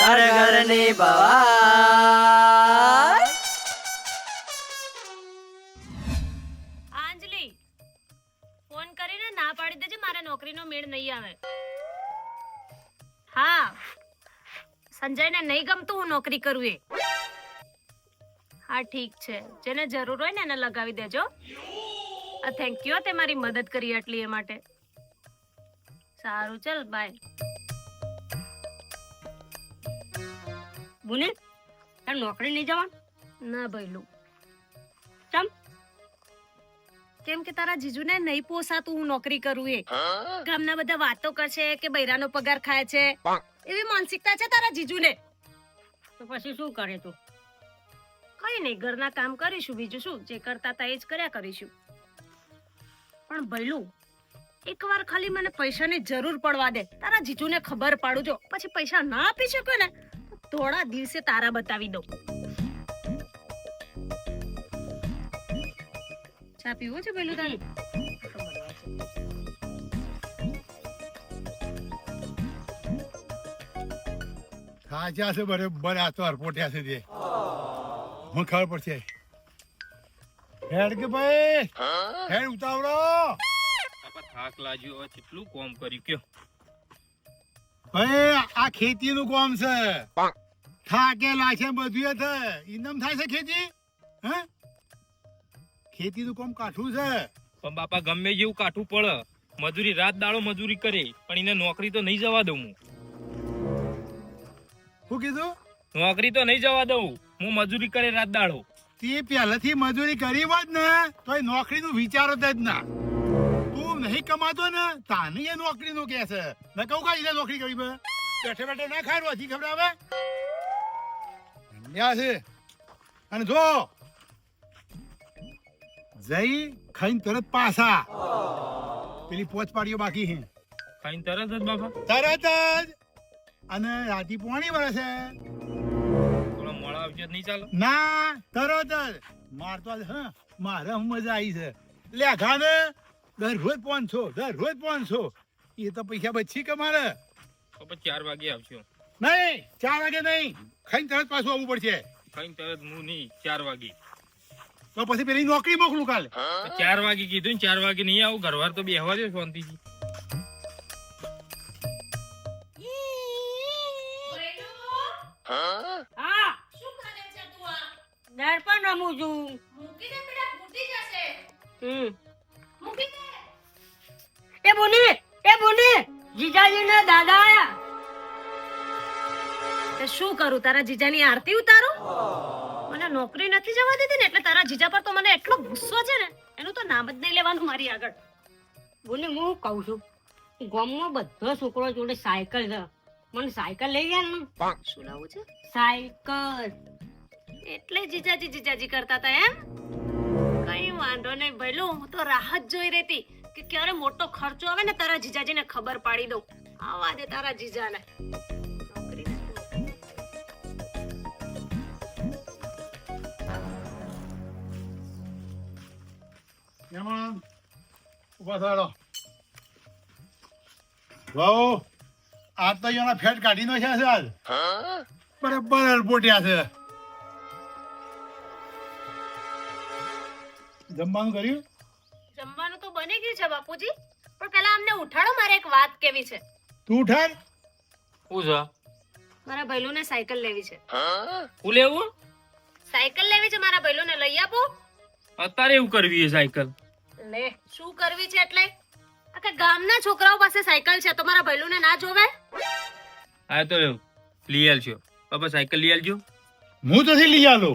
ઘર ઘરની ભવાઈ આંજલી, ફોન કરીને ના પાડી દેજે, મારે નોકરીનો મેળ નહીં આવે. હા, સંજયને નહીં ગમતું હું નોકરી કરું એ. હા, ઠીક છે. જેને જરૂર હોય ને એને લગાવી દેજો. થેન્ક યુ તે મારી મદદ કરી એટલી એ માટે. સારું, ચલ બાય બોને? તાર નોકરી નહીં જવા ના ભઈલું. ચમ? કેમ કે તારા જીજુને નહીં પોસાતું હું નોકરી કરું એ. ગામના બધા વાતો કરશે કે બૈરાનો પગાર ખાય છે. એવી માનસિકતા છે તારા જીજુને? તો પછી શું કરે તું? કઈ નહીં ઘરના કામ કરીશું બીજું શું? જે કરતા હતા એ જ કર્યા કરીશું. પણ ભૈલું એકવાર ખાલી મને પૈસાની જરૂર પડવા દે. તારા જીજુને ખબર પાડું જો. પછી પૈસા ના આપી શકો ને? તો થોડા દિવસે તારા બતાવી દઉં. ચા પીવો છે પેલું તારે? ખાચા છે બરે આ તો અરપોટ્યા છે તે. મને ખબર પડશે. હેડ કે ભાઈ? હેડ ઉતાવળો. થાક લાગ્યો હવે કેટલું કોમ કર્યું કયો? ભાઈ આ ખેતી નું કામ છે. થાકે લાગે બધું એ થાય ઇનમ થાય છે ખેતી? હે? ખેતી નું કામ કાઠું છે. પણ બાપા ગમે જેવું કાઠું પડે મજૂરી રાત દાડો મજૂરી કરે પણ એને નોકરી તો નહીં જવા દઉં હું. શું કીધું? નોકરી તો નહીં જવા દઉં. હું મજૂરી કરે રાત દાડો. તે પહેલેથી મજૂરી કરી હોત ને તો એ નોકરી નું વિચારો જ ના. નહીં કમાતો ને તાની એ નોકરી નું કે છે. મેં કહું કઈ રીતે નોકરી કરી બેઠે બેઠે ના ખાય હજી ખબર આવે છે. અને જો જઈ ખાઈને તરત પાછા. પેલી પોચ પાડીઓ બાકી હે ખાઈને તરત જ બાપા? તરત જ. અને રાતી પોણી વળે છે. મોડા આવજો નહીં ચાલો? ના તરત જ. મારતો આજ, હા મારે મજા આવી છે. લે ઘાને દરરોજ પાંચસો દરરોજ પાંચસો. એ તો પૈસા બચી કે મારે તો પછી ચાર વાગે આવજો. નહીં ચાર વાગે નહીં. ખાઈને તરત પાછું આવવું પડશે. ખાઈને તરત હું નહીં ચાર વાગે. તો પછી પેલી નોકરી મોકલું કાલે. ચાર વાગે કીધું ને ચાર વાગે નહીં આવું ઘરવાર તો બેહવા દે શાંતિથી. હા? શું કરે છે તું આ દર્પણ રમું છું. મૂકી દે બેટા ફૂટી જશે. હમ. એ બોને એ બોને જીજાજી ને દાદા આયા. શું કરું, તારા જીજાની આરતી ઉતારું? મને નોકરી નથી જવા દીધી ને, એટલે તારા જીજા પર તો મને એટલો ગુસ્સો છે ને, એનું તો નામ જ નહીં લેવાનું મારી આગળ. બોલી હું કહું છું? ગામમાં બધો છોકરો જોડે સાયકલ છે. મને સાયકલ લઈ ગયા ને. શું લાવું છે? સાયકલ. એટલે જીજાજી જીજાજી કરતા હતા, એમ? કઈ વાંધો નહીં, ભઈલું, હું તો રાહત જોઈ રહેતી. કે ક્યારે મોટો ખર્ચો આવે ને તારા જીજાજીને ખબર પાડી દઉં. આવા દે તારા જીજાને. આજ તો ફેટ કાઢી નાખ્યા છે આજ. બરાબર અલપોટ્યા છે. જમવાનું કર્યું? બની ગયું છે બાપુજી. પણ પહેલા અમને ઉઠાડો મારે એક વાત કેવી છે. તું ઉઠાડ. શું છે મારા ભૈલુને સાયકલ લેવી છે. હું? લેવું? સાયકલ લેવી છે મારા ભૈલુને લઈ આપો. અત્યારે એવું કરવી છે સાયકલ? લે શું કરવી છે એટલે? આખા ગામના છોકરાઓ પાસે સાયકલ છે તો મારા ભૈલુને ના જોવે? હા તો લઈ આલજો. બાપા સાયકલ લઈ આલજો. હું તો લઈ આલો.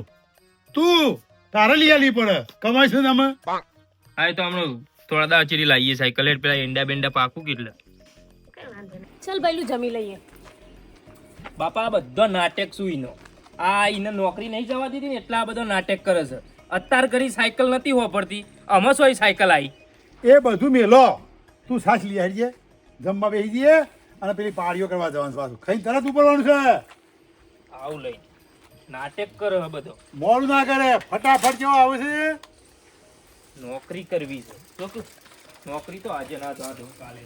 તું તારે લઈ આલવી પડે. કમાય છે તમે અમે હા તો હમણાં થોડા દાડા ચીરી લાવીએ સાયકલ એટલે પેલા એંડા બેંડા પાકું કેટલે ચલ ભૈલું જમી લઈએ. બાપા આ બધો નાટક શું ઈનો? આ ઈને નોકરી નહીં જવા દીધી ને એટલા આ બધો નાટક કરે છે. અત્યાર કરી સાયકલ નથી વાપરતી અમે સોય સાયકલ આવી? એ બધું મેલો. તું સાસ લઈ આવજે. જમવા બેસી જઈએ અને પેલી પાડીઓ કરવા જવાનું પાછું. ખાઈ તરત ઉપરવાનું છે. આવું લઈ. નાટક કરે બધો. મોડું ના કરે. ફટાફટ કેવો આવે છે. નોકરી કરવી છે. જો કે નોકરી તો આજે ના દઉં કાલે.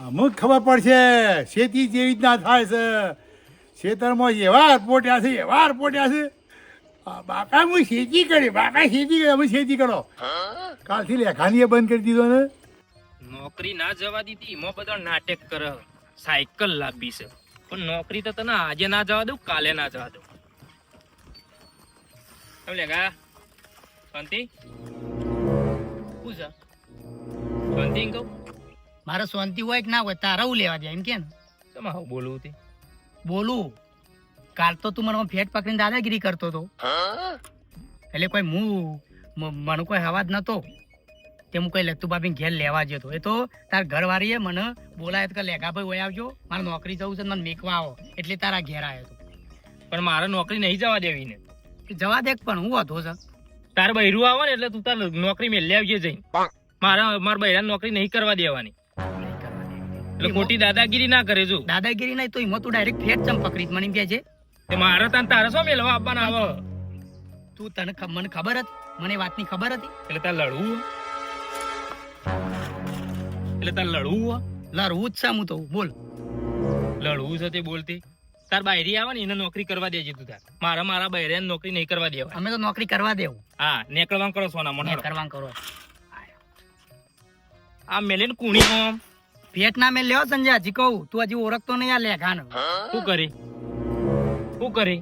અમુક ખબર પડશે ખેતી જેવી રીતના થાય છે. ખેતરમાં એવા પોટ્યા છે એવા પોટ્યા છે. બાપા હું ખેતી કરી બાપા ખેતી કરી અમે ખેતી કરો. કાલથી લેખાની બંધ કરી દીધો ને. નોકરી ના જવા દીધી એમાં બધા નાટક કરે. સાયકલ લાવી છે. પણ નોકરી તો તને આજે ના જવા દઉં કાલે ના જવા દઉં. કેમ લેગા શાંતિ? શું છે શાંતિ કહું? મારે શાંતિ હોય કે ના હોય તારા હું લેવા દે એમ કે તમે આવું બોલવું તે? બોલું. કાલ તો તું મને ફેટ પકડીને દાદાગીરી કરતો હતો એટલે કોઈ હું મને કોઈ અવાજ નતો. તે હું કોઈ લતું બાપી ઘેર લેવા જતો એ તો તાર ઘરવાળીએ મને બોલાય તો કે લેગા ભાઈ હોય આવજો. મારે નોકરી જવું છે મને મેકવા આવો. એટલે તારા ઘેર આવ્યો હતો પણ મારે નોકરી નહીં જવા દેવી ને. જવા દે પણ હું હતો છે તારે બૈરું આવે ને એટલે તું તાર નોકરી મેળવી આવજે જઈ મારા મારા બૈરા નોકરી નહીં કરવા દેવાની. એટલે ખોટી દાદાગીરી ના કરે જો. દાદાગીરી નહીં તો એમાં તું ડાયરેક્ટ ફેટ ચમ પકડી મને કે છે તે મારે તને તારે શું મેળવા આપવાના આવે તું તને મને ખબર હતી. મને એ વાતની ખબર હતી. એટલે તાર લડવું એટલે તાર લડવું લડવું જ સામું હું તો. બોલ. લડવું છે તે બોલતી. તાર બાયરી આવે ને એને નોકરી કરવા દેજે તું તાર. મારા મારા બાયરે નોકરી નહીં કરવા દેવા અમે તો નોકરી કરવા દેવું. હા નેકળવા કરો સોના મને કરવા કરો. આ મેલે કુણી આમ પેટ ના મેં સંજય હજી કહું તું હજી ઓળખતો નહીં આ લેખાનો શું કરી? શું કરી?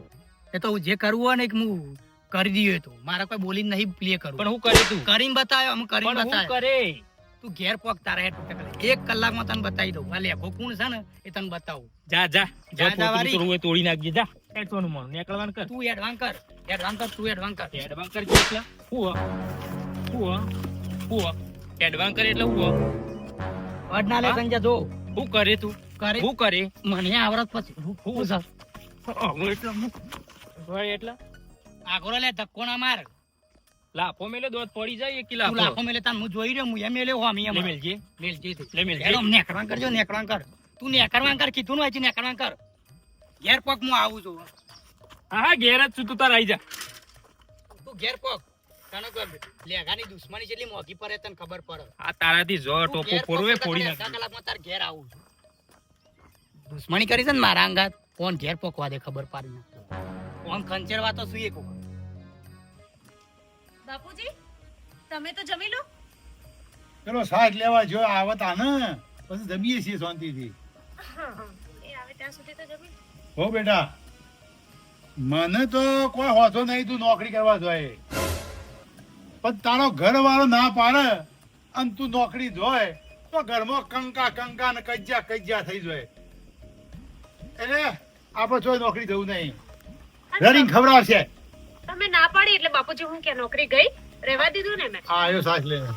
એ તો હું જે કરવું હોય ને એક હું કરી દઈએ તો. મારે કોઈ બોલી નહીં પ્લે કરું. પણ હું કરી તું. કરીને બતાવ્યો અમે કરીને બતાવ્યો કરે? તું ઘેર પોક તારા કરે. એક કલાકમાં તને બતાવી દઉં. આ લેખો કોણ છે ને એ તને બતાવું. જા જા. જા, જા જા, વારી. તોડવું હોય તોડી નાખજે. જા. એ સોનું મન નેકળવાનું કર. તું એડવાન્સ કર. એડવાન કર તું એડવાન કર. એડવાન્સ કરજે એટલે હું હું હું એડવાન કર કરે એટલે હું? વડ ના લે? સંજય જો. હું કરે તું? કરે. હું કરે? મને આવડત પછી. હું સર છે. હું એટલે હું એટલે? આગળ લે ધક્કો ના માર. લાફો મેલે દોત પડી જાય એક તું લાફો. મેલે તાન હું જોઈ રહ્યો હું એમ મેલ્યો હોમી એમ. મેલજી મેલજી તું. લે મેલજી. હેડો નેકરવાન કરજો નેકરવાન કર. તું નેકરવાન કર કીધું ને આજી નેકરવાન કર. ઘેર પગ હું આવું છું. હા હા ઘેર જ છું તું તાર આઈ જા. તું ઘેર પગ તને કોઈ લેગાની દુશ્મની જેટલી મોગી પડે તને ખબર પડે. આ તારાથી જો ટોપો પગ ફોડી નાખ કલાકમાં તાર ઘેર આવું છું. દુશ્મની કરી છે ને મારા અંગાત? કોણ ઘેર પકવા દે ખબર પાડી નાખ? કોણ ખંચેરવા તો સુઈએ કો બાપુજી તમે તો જમી લો. ચલો શાક લેવા જો આવતા ને પછી જમીએ છીએ શાંતિથી. એ આવે ત્યાં સુધી તો જમી હો બેટા મને તો કોઈ હોતો નહીં તું નોકરી કરવા જોઈએ પણ તારો ઘર વાળો ના પાડે અને તું નોકરી જોય તો ઘરમાં કંકા કંકા ને કજ્યા કજ્યા થઈ જાય. એટલે આપણે કોઈ નોકરી જવું નહીં. રનિંગ ખવડાવશે. તમે ના પાડી એટલે બાપુજી હું કે નોકરી ગઈ? રહેવા દીધું ને મેં. હા આવ્યો સાસ લઈને.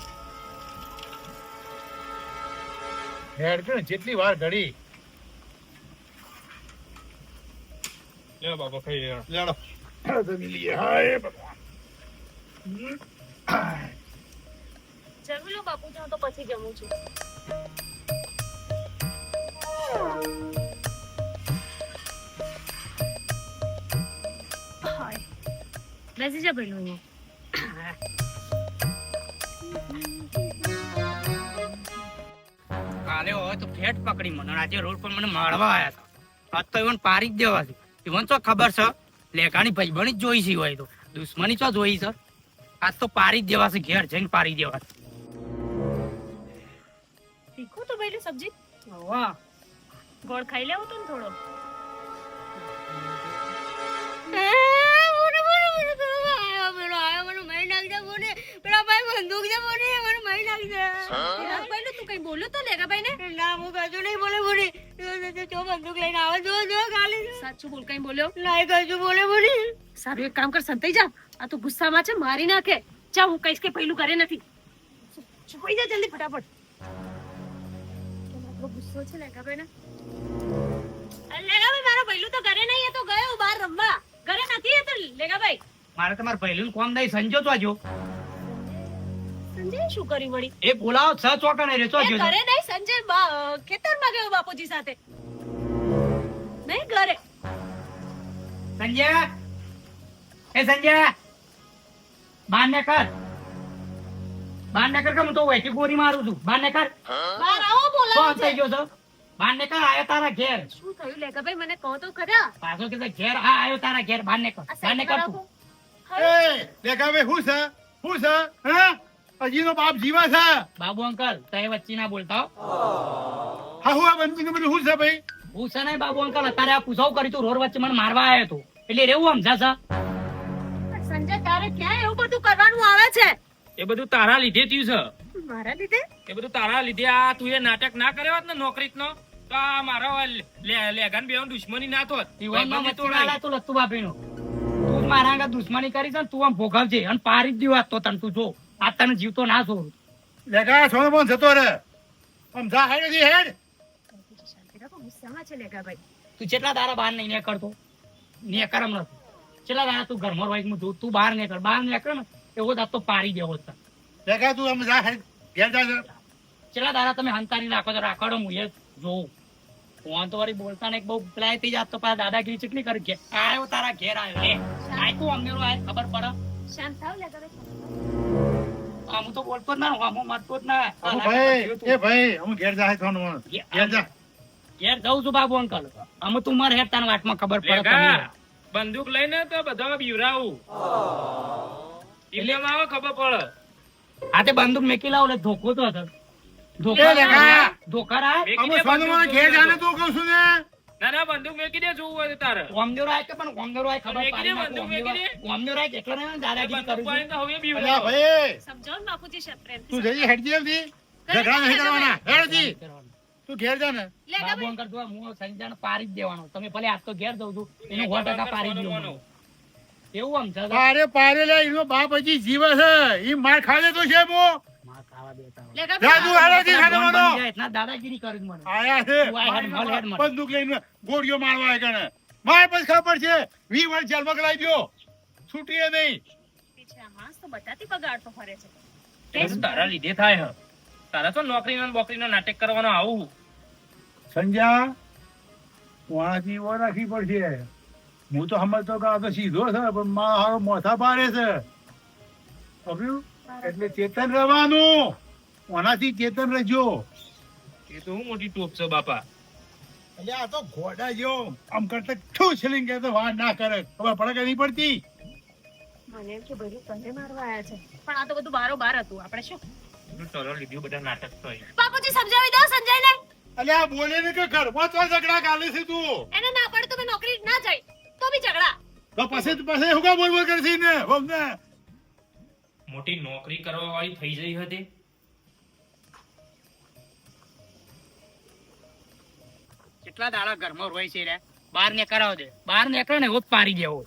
હેડ કે જેટલી વાર ઘડી. લે બાબા ખાઈ લે. લેડો. જમી લઈએ. હાય ભગવાન. જમી લો બાપુજી હું તો પછી જમું છું. બેસી જા પેલું અહીંયા કાલે હોય તો ફેટ પકડી મને. આજે રોડ પર મને મારવા આવ્યા હતા. આજ તો ઇવન પારી જ દેવા છે. ઇવન તો ખબર છે લેખાની ભાઈબંધ જ જોઈ છે હોય તો. દુશ્મની તો જોઈ છે. આજ તો પારી જ દેવા છે ઘેર જઈને પારી દેવા છે. તીખું તો ભાઈ સબ્જી. વાહ ગોળ ખાઈ લેવું તું થોડો. ભાઈ તું કઈ બોલ્યો તો લેગા ભાઈ ને સાચું બોલ કઈ બોલ્યો? સારું એક કામ કર સંતાઈ જા. આ તો ગુસ્સામાં છે મારી નાખે. ચા હું કહીશ કે પહેલું કરે નથી. છુપાઈ જા જલ્દી ફટાફટ. ગુસ્સો છે લેગા ભાઈ ને લેગા મારો પહેલું તો ઘરે નહીં એ તો ગયો બહાર રમવા. ઘરે નથી એ તો લેગા ભાઈ મારે તમારે પહેલું કોમ નહીં સંજો તો આજો સંજય શું કરી વળી? એ બોલાવો છ ચોકા નહીં રે તો ઘરે નહીં સંજય ખેતરમાં ગયો બાપુજી સાથે. નહીં ઘરે. સંજય! એ સંજય! બાર ને કર બાર ને કર કે હું તો વૈથી ગોરી મારું છું. બાર ને કર બાર આવો શું બોલાવો થઈ ગયો છો? બાર ને કર આયો તારા ઘેર. શું થયું લેખાભાઈ મને કહો તો ખરા? પાછો કે ઘેર આ આયો તારા ઘેર બાર ને કર બાર ને કર તું. એ દેખાવે હું શું છે? શું છે? હા? હજી નો બાપ જીવા છે. બાબુ અંકલ તય વચ્ચે ના બોલતા હા. હું આ બનતું બધું શું છે ભાઈ? હું છે નહીં બાબુ અંકલ અત્યારે આ પૂછાવ કરી તું રોડ વચ્ચે મને મારવા આવ્યો તું. એટલે રેવું સમજા છે સંજય તારે ક્યાં એવું બધું કરવાનું આવે છે? એ બધું તારા લીધે થયું છે. મારા લીધે? એ બધું તારા લીધે આ તું એ નાટક ના કર્યો હોત ને નોકરીનો તો આ મારો લેગન બેન દુશ્મની ના થોત તું લત્તુ બાપીનું. તું મારા આગળ દુશ્મની કરી છે ને તું આમ ભોગવજે અને પારી જ દીવા તો તને તું જો. આ તને જીવતો ના છોડ. લેગા સોનો પણ જતો રે આમ જા હેડ જી હેડ. ગુસ્સામાં છે લેખાભાઈ તું કેટલા દારા બહાર નહીં નીકળતો નીકળમ નથી. કેટલા દારા તું ઘરમાં હોય હું જોઉં, તું બહાર નીકળ. બહાર નીકળ ને એવો દાંત તો પારી દેવો છે. લેગા તું આમ જા હેડ. ઘેર જા. કેટલા દાડા તમે હંતારી રાખો તો રાખડો હું એ જોઉં. ફોન તો વળી બોલતા ને બહુ પેલા થઈ જાત તો પાછા દાદાગીરી ચટણી કરી ઘેર આયો તારા ઘેર આવ્યો લે આયકું અમને આય ખબર પડે. શાંત થાવ લેખાભાઈ આમ તો બોલતો જ ના આમ મારતો જ ના. ભાઈ એ ભાઈ હું ઘેર જાય બોન ઘેર જા. ઘેર જઉં છું બાબુ અંકલ. અમે તું મારે હેતાન વાટમાં ખબર પડે તમને. બંદૂક લઈને તો બધા બીવરાવું. એટલે આવે ખબર પડે. આ તે બંદૂક મેકી લાવ એટલે ધોકો તો હતો ધોકા ધોકા રા અમે સોનો ઘેર જાને તો. કહું છું ને. ના ના બંદૂક મેકી દે જોવું હોય તારે. ઓમનેરો આય કે પણ ઓમનેરો આય ખબર પાડી નાખો. બંદૂક મેકી દે. ઓમનેરો- ઓમનેરો આય ને દાદાગીરી કરું છું. તો હવે અલ્યા બીવરાવું. ભાઈ. સમજાવો ને બાપુજી છે પ્રેમથી તું જઈ હેડ જલ્દી ઝઘડા નહીં કરવાના હેડ તું ઘેર જા ને. બાબુ લેખાભાઈ અંકલ હું સંજાને પારી જ દેવાનો. તમે ભલે આજ તો ઘેર જઉં છું એનું સો ટકા પારી જ મોનો, એવું આમ છે? અરે પારે લે એનો બાપ હજી જીવે છે. ઈ માર ખાલે તો છે મો. દાદાગીરી કરી મને. બંદૂક લઈને ગોળીઓ મારવા કણે માર પછી ખબર છે વી વર્ષ જેલમાં કરાવી દ્યો. છૂટીએ નહીં. છે આ માણસ તો બધાથી બગાડતો ફરે છે. એ બધું તારા લીધે થાય હે. તારા તો નોકરીનો બોકરીનો નાટક કરવાનો આવું. ઓ રાખવી પડશે. હું તો સમજતો કે આ તો સીધો છે પણ માં હારો મોથા પાડે છે. એટલે ચેતન રહેવાનું. ઓનાથી ચેતન રહેજો. એ તો હું મોટી ટોપ છે બાપા. એટલે આ તો ઘોડા જેવો આમ કરતા ઠુ છેલ્લી કે તો વાત ના કરે. ખબર પડે કે નહીં પડતી? મને એમ કે બધું તને મારવા આવ્યા છે. પણ આ તો બધું બારો બાર હતું. આપણે શું? તારા લીધે બધા નાટક તો બાપુજી સમજાવી દો સંજયને અલ્યા આ બોલે ને કે ઘરમાં તો ઝઘડા કાલે છે તું. એને ના પડે તો મેં નોકરી ના જાય. તો બી ઝઘડા. તો પછી પછી હું કા બોલ બોલ કરતી ને. હોમને મોટી નોકરી કરવા વાળી થઈ જઈ હતી કેટલા દાડા ઘરમાં રોય છે રે. બહાર નીકળાવ દે બહાર નીકળો ને એવું પારી દેવો.